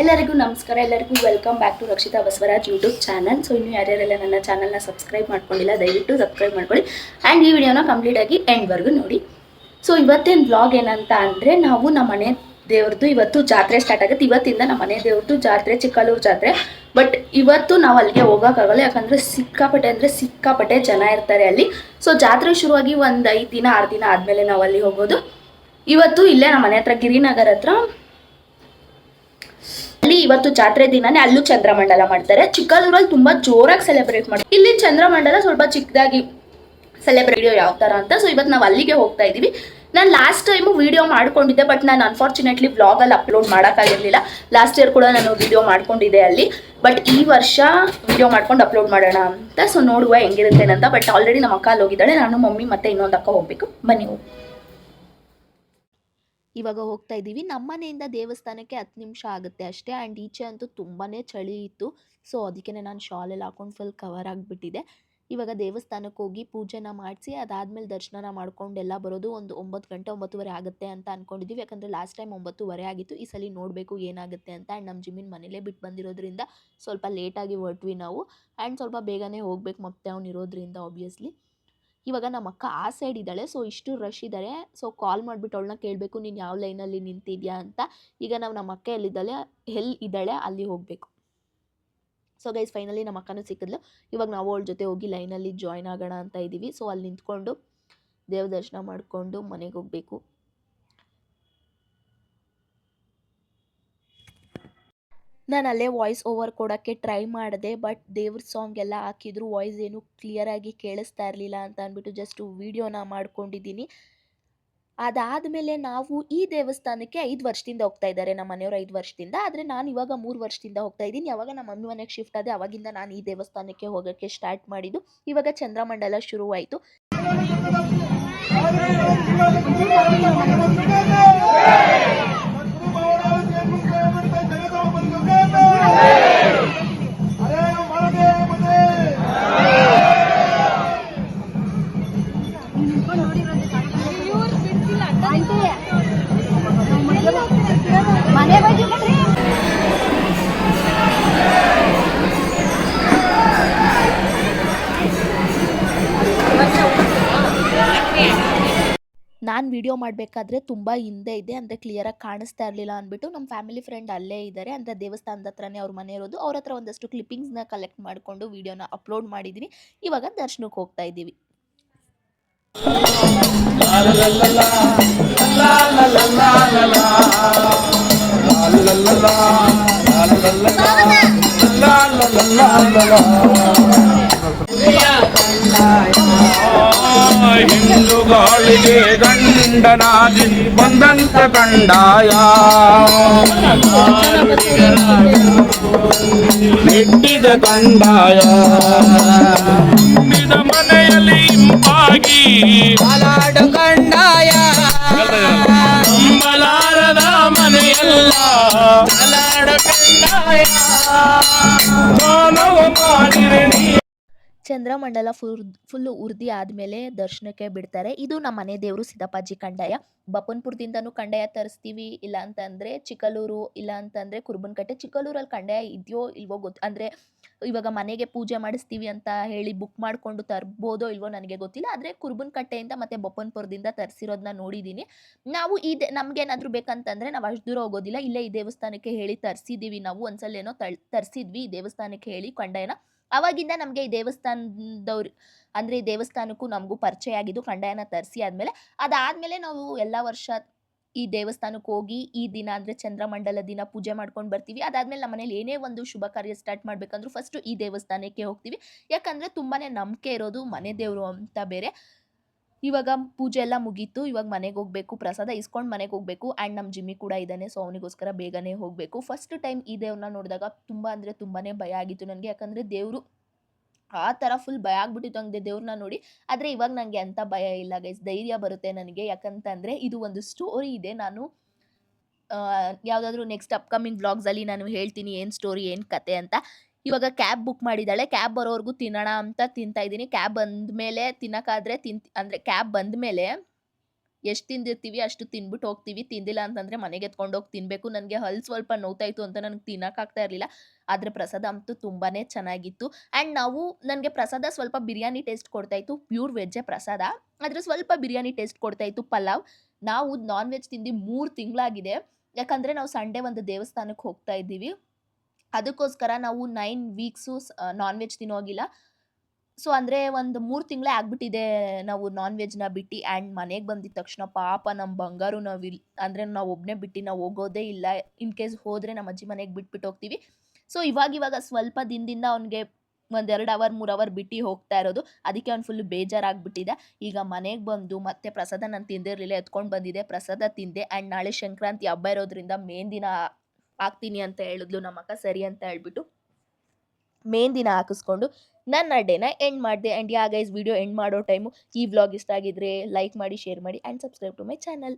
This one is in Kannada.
ಎಲ್ಲರಿಗೂ ನಮಸ್ಕಾರ, ಎಲ್ಲರಿಗೂ welcome back to Rakshitha Basavaraj YouTube channel so ಇನ್ನು ಯಾರ್ಯಾರೆಲ್ಲ ನನ್ನ ಚಾನಲ್ನ ಸಬ್ಸ್ಕ್ರೈಬ್ ಮಾಡ್ಕೊಂಡಿಲ್ಲ, ದಯವಿಟ್ಟು ಸಬ್ಸ್ಕ್ರೈಬ್ ಮಾಡ್ಕೊಳ್ಳಿ. ಆ್ಯಂಡ್ ಈ ವಿಡಿಯೋನ ಕಂಪ್ಲೀಟಾಗಿ ಎಂಡ್ವರೆಗೂ ನೋಡಿ. ಸೊ ಇವತ್ತೇನು ಬ್ಲಾಗ್ ಏನಂತ ಅಂದರೆ, ನಾವು ನಮ್ಮ ಮನೆ ದೇವ್ರದ್ದು ಇವತ್ತು ಜಾತ್ರೆ ಸ್ಟಾರ್ಟ್ ಆಗುತ್ತೆ. ಇವತ್ತಿಂದ ನಮ್ಮ ಮನೆ ದೇವ್ರದ್ದು ಜಾತ್ರೆ, ಚಿಕ್ಕಲೂರು ಜಾತ್ರೆ. ಬಟ್ ಇವತ್ತು ನಾವು ಅಲ್ಲಿಗೆ ಹೋಗೋಕ್ಕಾಗಲ್ಲ, ಯಾಕಂದರೆ ಸಿಕ್ಕಾಪಟ್ಟೆ ಅಂದರೆ ಸಿಕ್ಕಾಪಟ್ಟೆ ಜನ ಇರ್ತಾರೆ ಅಲ್ಲಿ. ಸೊ ಜಾತ್ರೆ ಶುರುವಾಗಿ ಒಂದು ಐದು ದಿನ, ಆರು ದಿನ ಆದಮೇಲೆ ನಾವು ಅಲ್ಲಿ ಹೋಗೋದು. ಇವತ್ತು ಇಲ್ಲೇ ನಮ್ಮ ಮನೆ ಹತ್ರ ಗಿರಿನಗರ್ ಹತ್ರ ಅಲ್ಲಿ ಇವತ್ತು ಜಾತ್ರೆ ದಿನಾನೇ ಅಲ್ಲೂ ಚಂದ್ರಮಂಡಲ ಮಾಡ್ತಾರೆ. ಚಿಕ್ಕದೂರಲ್ಲಿ ತುಂಬಾ ಜೋರಾಗಿ ಸೆಲೆಬ್ರೇಟ್ ಮಾಡ್ತಾರೆ. ಇಲ್ಲಿ ಚಂದ್ರಮಂಡಲ ಸ್ವಲ್ಪ ಚಿಕ್ಕದಾಗಿ ಸೆಲೆಬ್ರೇಟ್ ಯಾವ ತರ ಅಂತ. ಸೊ ಇವತ್ತು ನಾವು ಅಲ್ಲಿಗೆ ಹೋಗ್ತಾ ಇದೀವಿ ನಾನು ಲಾಸ್ಟ್ ಟೈಮು ವಿಡಿಯೋ ಮಾಡ್ಕೊಂಡಿದ್ದೆ ಬಟ್ ನಾನು ಅನ್ಫಾರ್ಚುನೇಟ್ಲಿ ವ್ಲಾಗಲ್ಲಿ ಅಪ್ಲೋಡ್ ಮಾಡೋಕ್ಕಾಗಿರಲಿಲ್ಲ. ಲಾಸ್ಟ್ ಇಯರ್ ಕೂಡ ನಾನು ವಿಡಿಯೋ ಮಾಡ್ಕೊಂಡಿದ್ದೆ ಅಲ್ಲಿ. ಬಟ್ ಈ ವರ್ಷ ವಿಡಿಯೋ ಮಾಡ್ಕೊಂಡು ಅಪ್ಲೋಡ್ ಮಾಡೋಣ ಅಂತ. ಸೊ ನೋಡುವ ಹೆಂಗಿರುತ್ತೆ ಅಂತ. ಬಟ್ ಆಲ್ರೆಡಿ ನಮ್ಮ ಅಕ್ಕ ಅಲ್ಲಿ ಹೋಗಿದ್ದಾಳೆ. ನಾನು, ಮಮ್ಮಿ ಮತ್ತೆ ಇನ್ನೊಂದು ಅಕ್ಕ ಹೋಗ್ಬೇಕು. ಬನ್ನಿ ಹೋಗಿ. ಇವಾಗ ಹೋಗ್ತಾ ಇದ್ದೀವಿ. ನಮ್ಮ ಮನೆಯಿಂದ ದೇವಸ್ಥಾನಕ್ಕೆ ಹತ್ತು ನಿಮಿಷ ಆಗುತ್ತೆ ಅಷ್ಟೇ. ಆ್ಯಂಡ್ ಈಚೆ ಅಂತೂ ತುಂಬಾ ಚಳಿ ಇತ್ತು. ಸೊ ಅದಕ್ಕೆ ನಾನು ಶಾಲೆಲ್ಲ ಹಾಕೊಂಡು ಫುಲ್ ಕವರ್ ಆಗಿಬಿಟ್ಟಿದೆ ಇವಾಗ ದೇವಸ್ಥಾನಕ್ಕೆ ಹೋಗಿ ಪೂಜೆನ ಮಾಡಿಸಿ, ಅದಾದಮೇಲೆ ದರ್ಶನ ಮಾಡ್ಕೊಂಡು ಎಲ್ಲ ಬರೋದು ಒಂದು ಒಂಬತ್ತು ಗಂಟೆ, ಒಂಬತ್ತುವರೆ ಆಗುತ್ತೆ ಅಂತ ಅಂದ್ಕೊಂಡಿದ್ದೀವಿ ಯಾಕಂದರೆ ಲಾಸ್ಟ್ ಟೈಮ್ ಒಂಬತ್ತುವರೆ ಆಗಿತ್ತು. ಈ ಸಲ ನೋಡಬೇಕು ಏನಾಗುತ್ತೆ ಅಂತ. ಆ್ಯಂಡ್ ನಮ್ಮ ಜಿಮ್ಮಿನ ಮನೇಲೇ ಬಿಟ್ಟು ಬಂದಿರೋದ್ರಿಂದ ಸ್ವಲ್ಪ ಲೇಟಾಗಿ ಹೊರಟ್ವಿ ನಾವು. ಆ್ಯಂಡ್ ಸ್ವಲ್ಪ ಬೇಗನೆ ಹೋಗ್ಬೇಕು ಮತ್ತೆ ಅವ್ನು ಇರೋದ್ರಿಂದ ಆಬ್ವಿಯಸ್ಲಿ ಇವಾಗ ನಮ್ಮ ಅಕ್ಕ ಆ ಸೈಡ್ ಇದ್ದಾಳೆ ಸೊ ಇಷ್ಟು ರಶ್ ಇದ್ದಾರೆ ಸೊ ಕಾಲ್ ಮಾಡಿಬಿಟ್ಟು ಅವಳನ್ನ ಕೇಳಬೇಕು, ನೀನು ಯಾವ ಲೈನಲ್ಲಿ ನಿಂತಿದ್ಯಾ ಅಂತ. ಈಗ ನಾವು ನಮ್ಮ ಅಕ್ಕ ಎಲ್ಲಿದ್ದಾಳೆ ಎಲ್ಲಿ ಇದ್ದಾಳೆ, ಅಲ್ಲಿ ಹೋಗಬೇಕು. ಸೊ ಗೈಸ್ ಫೈನಲಿ ನಮ್ಮ ಅಕ್ಕನೂ ಸಿಕ್ಕಿದ್ಲು. ಇವಾಗ ನಾವು ಅವಳ ಜೊತೆ ಹೋಗಿ ಲೈನಲ್ಲಿ ಜಾಯ್ನ್ ಆಗೋಣ ಅಂತ ಇದ್ದೀವಿ ಸೊ ಅಲ್ಲಿ ನಿಂತ್ಕೊಂಡು ದೇವ್ರ ದರ್ಶನ ಮಾಡಿಕೊಂಡು ಮನೆಗೆ ಹೋಗಬೇಕು. ನಾನು ಅಲ್ಲೇ ವಾಯ್ಸ್ ಓವರ್ ಕೊಡೋಕ್ಕೆ ಟ್ರೈ ಮಾಡಿದೆ ಬಟ್ ದೇವ್ರ ಸಾಂಗ್ ಎಲ್ಲ ಹಾಕಿದ್ರು ವಾಯ್ಸ್ ಏನು ಕ್ಲಿಯರಾಗಿ ಕೇಳಿಸ್ತಾ ಇರಲಿಲ್ಲ ಅಂತ ಅಂದ್ಬಿಟ್ಟು ಜಸ್ಟ್ ವೀಡಿಯೋನ ಮಾಡ್ಕೊಂಡಿದ್ದೀನಿ. ಅದಾದಮೇಲೆ ನಾವು ಈ ದೇವಸ್ಥಾನಕ್ಕೆ ಐದು ವರ್ಷದಿಂದ ಹೋಗ್ತಾ ಇದ್ದಾರೆ, ನಮ್ಮ ಮನೆಯವರು ಐದು ವರ್ಷದಿಂದ. ಆದರೆ ನಾನು ಇವಾಗ ಮೂರು ವರ್ಷದಿಂದ ಹೋಗ್ತಾ ಇದ್ದೀನಿ. ಯಾವಾಗ ನಮ್ಮ ಮಮ್ಮಿ ಮನೆಗೆ ಶಿಫ್ಟ್ ಆದೆ ಅವಾಗಿಂದ ನಾನು ಈ ದೇವಸ್ಥಾನಕ್ಕೆ ಹೋಗೋಕ್ಕೆ ಸ್ಟಾರ್ಟ್ ಮಾಡಿದ್ದು. ಇವಾಗ ಚಂದ್ರಮಂಡಲ ಶುರುವಾಯಿತು. ನಾನು ವಿಡಿಯೋ ಮಾಡಬೇಕಾದ್ರೆ ತುಂಬ ಹಿಂದೆ ಇದೆ ಅಂದರೆ ಕ್ಲಿಯರಾಗಿ ಕಾಣಿಸ್ತಾ ಇರಲಿಲ್ಲ ಅಂದ್ಬಿಟ್ಟು ನಮ್ಮ ಫ್ಯಾಮಿಲಿ ಫ್ರೆಂಡ್ ಅಲ್ಲೇ ಇದ್ದಾರೆ ಅಂದರೆ ದೇವಸ್ಥಾನದ ಹತ್ರನೇ ಅವ್ರ ಮನೆ ಇರೋದು. ಅವ್ರ ಹತ್ರ ಒಂದಷ್ಟು ಕ್ಲಿಪ್ಪಿಂಗ್ಸ್ನ ಕಲೆಕ್ಟ್ ಮಾಡಿಕೊಂಡು ವಿಡಿಯೋನ ಅಪ್ಲೋಡ್ ಮಾಡಿದ್ದೀನಿ ಇವಾಗ ದರ್ಶನಕ್ಕೆ ಹೋಗ್ತಾ ಇದ್ದೀವಿ. ಹಿಂದುಗಳಿಗೆ ಗಂಡನಾಗಿ ಬಂದಂತ ಕಂಡಾಯ. ನೆಟ್ಟಿದ ಕಂಡಾಯ. ತುಂಬಿದ ಮನೆಯಲ್ಲಿ ಇಂಪಾಗಿ ಬಲಾಡು ಕಂಡಾಯ. ನಂಬಲಾರದ ಮನೆಯಲ್ಲ. ಬಲಾಡು ಕಂಡಾಯ. ಮಾನವ ಮಾಡಿರೆ ಚಂದ್ರಮಂಡಲ ಫುಲ್ ಫುಲ್ಲು ಉರ್ದಿ ಆದಮೇಲೆ ದರ್ಶನಕ್ಕೆ ಬಿಡ್ತಾರೆ. ಇದು ನಮ್ಮ ಮನೆ ದೇವರು ಸಿದ್ದಪ್ಪಾಜಿ ಕಂಡಾಯ. ಬಪ್ಪನ್ಪುರದಿಂದನೂ ಕಂಡಾಯ ತರಿಸ್ತೀವಿ, ಇಲ್ಲ ಅಂತಂದರೆ ಚಿಕ್ಕಲೂರು, ಇಲ್ಲ ಅಂತಂದರೆ ಕುರುಬನಕಟ್ಟೆ. ಚಿಕ್ಕಲೂರಲ್ಲಿ ಕಂಡಾಯ ಇದೆಯೋ ಇಲ್ವೋ ಗೊತ್ತು ಅಂದರೆ ಇವಾಗ ಮನೆಗೆ ಪೂಜೆ ಮಾಡಿಸ್ತೀವಿ ಅಂತ ಹೇಳಿ ಬುಕ್ ಮಾಡಿಕೊಂಡು ತರ್ಬೋದೋ ಇಲ್ವೋ ನನಗೆ ಗೊತ್ತಿಲ್ಲ. ಆದರೆ ಕುರುಬನಕಟ್ಟೆಯಿಂದ ಮತ್ತು ಬಪ್ಪನ್ಪುರದಿಂದ ತರಿಸಿರೋದನ್ನ ನೋಡಿದ್ದೀನಿ ನಾವು ಈ ದೇ, ನಮಗೇನಾದರೂ ಬೇಕಂತಂದರೆ ನಾವು ಅಷ್ಟು ದೂರ ಹೋಗೋದಿಲ್ಲ. ಇಲ್ಲೇ ಈ ದೇವಸ್ಥಾನಕ್ಕೆ ಹೇಳಿ ತರಿಸಿದ್ದೀವಿ ನಾವು. ಒಂದ್ಸಲ ಏನೋ ತಳ್, ತರಿಸಿದ್ವಿ ಈ ದೇವಸ್ಥಾನಕ್ಕೆ ಹೇಳಿ ಕಂಡಾಯನ. ಅವಾಗಿಂದ ನಮಗೆ ಈ ದೇವಸ್ಥಾನದವ್ರು, ಅಂದರೆ ಈ ದೇವಸ್ಥಾನಕ್ಕೂ ನಮಗೂ ಪರಿಚಯ ಆಗಿದ್ದು ಕಂಡಾಯನ ತರಿಸಿ ಆದಮೇಲೆ, ಅದಾದಮೇಲೆ ನಾವು ಎಲ್ಲ ವರ್ಷ ಈ ದೇವಸ್ಥಾನಕ್ಕೆ ಹೋಗಿ, ಈ ದಿನ ಅಂದರೆ ಚಂದ್ರಮಂಡಲ ದಿನ ಪೂಜೆ ಮಾಡ್ಕೊಂಡು ಬರ್ತೀವಿ. ಅದಾದಮೇಲೆ ನಮ್ಮ ಮನೇಲಿ ಏನೇ ಒಂದು ಶುಭ ಕಾರ್ಯ ಸ್ಟಾರ್ಟ್ ಮಾಡಬೇಕಂದ್ರೂ ಫಸ್ಟು ಈ ದೇವಸ್ಥಾನಕ್ಕೆ ಹೋಗ್ತೀವಿ. ಯಾಕಂದರೆ ತುಂಬಾ ನಂಬಿಕೆ ಇರೋದು ಮನೆ ದೇವರು ಅಂತ ಬೇರೆ. ಇವಾಗ ಪೂಜೆ ಎಲ್ಲ ಮುಗೀತು. ಇವಾಗ ಮನೆಗೆ ಹೋಗಬೇಕು, ಪ್ರಸಾದ ಇಸ್ಕೊಂಡು ಮನೆಗೆ ಹೋಗಬೇಕು. ಆ್ಯಂಡ್ ನಮ್ಮ ಜಿಮ್ಮಿ ಕೂಡ ಇದ್ದಾನೆ ಸೊ ಅವನಿಗೋಸ್ಕರ ಬೇಗನೆ ಹೋಗಬೇಕು. ಫಸ್ಟ್ ಟೈಮ್ ಈ ದೇವ್ರನ್ನ ನೋಡಿದಾಗ ತುಂಬ ಅಂದರೆ ತುಂಬಾ ಭಯ ಆಗಿತ್ತು ನನಗೆ. ಯಾಕಂದರೆ ದೇವರು ಆ ಥರ ಫುಲ್ ಭಯ ಆಗ್ಬಿಟ್ಟಿತ್ತು ಹಂಗೆ ದೇವ್ರನ್ನ ನೋಡಿ. ಆದರೆ ಇವಾಗ ನನಗೆ ಅಂಥ ಭಯ ಇಲ್ಲ ಗೈಸ್ ಧೈರ್ಯ ಬರುತ್ತೆ ನನಗೆ. ಯಾಕಂತಂದರೆ ಇದು ಒಂದು ಸ್ಟೋರಿ ಇದೆ. ನಾನು ಯಾವುದಾದ್ರೂ ನೆಕ್ಸ್ಟ್ ಅಪ್ಕಮಿಂಗ್ ವ್ಲಾಗ್ಸಲ್ಲಿ ನಾನು ಹೇಳ್ತೀನಿ ಏನು ಸ್ಟೋರಿ ಏನು ಕತೆ ಅಂತ. ಇವಾಗ ಕ್ಯಾಬ್ ಬುಕ್ ಮಾಡಿದ್ದಾಳೆ. ಕ್ಯಾಬ್ ಬರೋವರೆಗೂ ತಿನ್ನೋಣ ಅಂತ ತಿಂತಾ ಇದ್ದೀನಿ. ಕ್ಯಾಬ್ ಬಂದಮೇಲೆ ತಿನ್ನೋಕ್ಕಾದ್ರೆ ತಿನ್ ಅಂದರೆ ಕ್ಯಾಬ್ ಬಂದಮೇಲೆ ಎಷ್ಟು ತಿಂದಿರ್ತೀವಿ ಅಷ್ಟು ತಿನ್ಬಿಟ್ಟು ಹೋಗ್ತೀವಿ. ತಿಂದಿಲ್ಲ ಅಂತಂದರೆ ಮನೆಗೆ ಎತ್ಕೊಂಡೋಗಿ ತಿನ್ನಬೇಕು ನನಗೆ ಹಲ್ ಸ್ವಲ್ಪ ನೋವ್ತಾಯಿತ್ತು ಅಂತ ನನಗೆ ತಿನ್ನೋಕ್ಕಾಗ್ತಾ ಇರಲಿಲ್ಲ. ಆದರೆ ಪ್ರಸಾದ ಅಂತೂ ತುಂಬಾ ಚೆನ್ನಾಗಿತ್ತು. ಆ್ಯಂಡ್ ನಾವು, ನನಗೆ ಪ್ರಸಾದ ಸ್ವಲ್ಪ ಬಿರಿಯಾನಿ ಟೇಸ್ಟ್ ಕೊಡ್ತಾಯಿತ್ತು. ಪ್ಯೂರ್ ವೆಜ್ಜೆ ಪ್ರಸಾದ. ಆದರೆ ಸ್ವಲ್ಪ ಬಿರಿಯಾನಿ ಟೇಸ್ಟ್ ಕೊಡ್ತಾಯಿತ್ತು ಪಲಾವ್. ನಾವು ನಾನ್ ವೆಜ್ ತಿಂದು ಮೂರು ತಿಂಗಳಾಗಿದೆ. ಯಾಕಂದರೆ ನಾವು ಸಂಡೇ ಒಂದು ದೇವಸ್ಥಾನಕ್ಕೆ ಹೋಗ್ತಾ ಇದ್ದೀವಿ. ಅದಕ್ಕೋಸ್ಕರ ನಾವು ನೈನ್ ವೀಕ್ಸು ನಾನ್ ವೆಜ್ ತಿನ್ನೋಗಿಲ್ಲ. ಸೊ ಅಂದರೆ ಒಂದು ಮೂರು ತಿಂಗಳೇ ಆಗ್ಬಿಟ್ಟಿದೆ ನಾವು ನಾನ್ ವೆಜ್ನ ಬಿಟ್ಟು ಆ್ಯಂಡ್ ಮನೆಗೆ ಬಂದಿದ್ದ ತಕ್ಷಣ ಪಾಪ ನಮ್ಮ ಬಂಗಾರು ನಾವು ಇಲ್ಲಿ ಅಂದರೆ ನಾವು ಒಬ್ಬನೇ ಬಿಟ್ಟು ನಾವು ಹೋಗೋದೇ ಇಲ್ಲ. ಇನ್ ಕೇಸ್ ಹೋದರೆ ನಮ್ಮ ಅಜ್ಜಿ ಮನೆಗೆ ಬಿಟ್ಬಿಟ್ಟು ಹೋಗ್ತೀವಿ. ಸೊ ಇವಾಗ ಇವಾಗ ಸ್ವಲ್ಪ ದಿನದಿಂದ ಅವನಿಗೆ ಒಂದೆರಡು ಅವರ್ ಮೂರು ಅವರ್ ಬಿಟ್ಟು ಹೋಗ್ತಾ ಇರೋದು. ಅದಕ್ಕೆ ಅವ್ನು ಫುಲ್ ಬೇಜಾರಾಗ್ಬಿಟ್ಟಿದೆ. ಈಗ ಮನೆಗೆ ಬಂದು ಮತ್ತೆ ಪ್ರಸಾದ ನಾನು ತಿಂದಿರಲಿಲ್ಲ, ಎತ್ಕೊಂಡು ಬಂದಿದೆ ಪ್ರಸಾದ ತಿಂದೆ. ಆ್ಯಂಡ್ ನಾಳೆ ಸಂಕ್ರಾಂತಿ ಹಬ್ಬ ಇರೋದ್ರಿಂದ ಮೇನ್ ದಿನ ಹಾಕ್ತೀನಿ ಅಂತ ಹೇಳಿದ್ಲು ನಮ್ಮಕ್ಕ ಸರಿ ಅಂತ ಹೇಳ್ಬಿಟ್ಟು ಮೇಂದಿನ ದಿನ ಹಾಕಿಸ್ಕೊಂಡು ನನ್ನ ಅಡ್ಡೇನ ಎಂಡ್ ಮಾಡಿದೆ. And yeah guys video end ಮಾಡೋ ಟೈಮು ಈ ವ್ಲಾಗ್ ಇಷ್ಟ ಆಗಿದ್ರೆ ಲೈಕ್ ಮಾಡಿ ಶೇರ್ ಮಾಡಿ and subscribe to my channel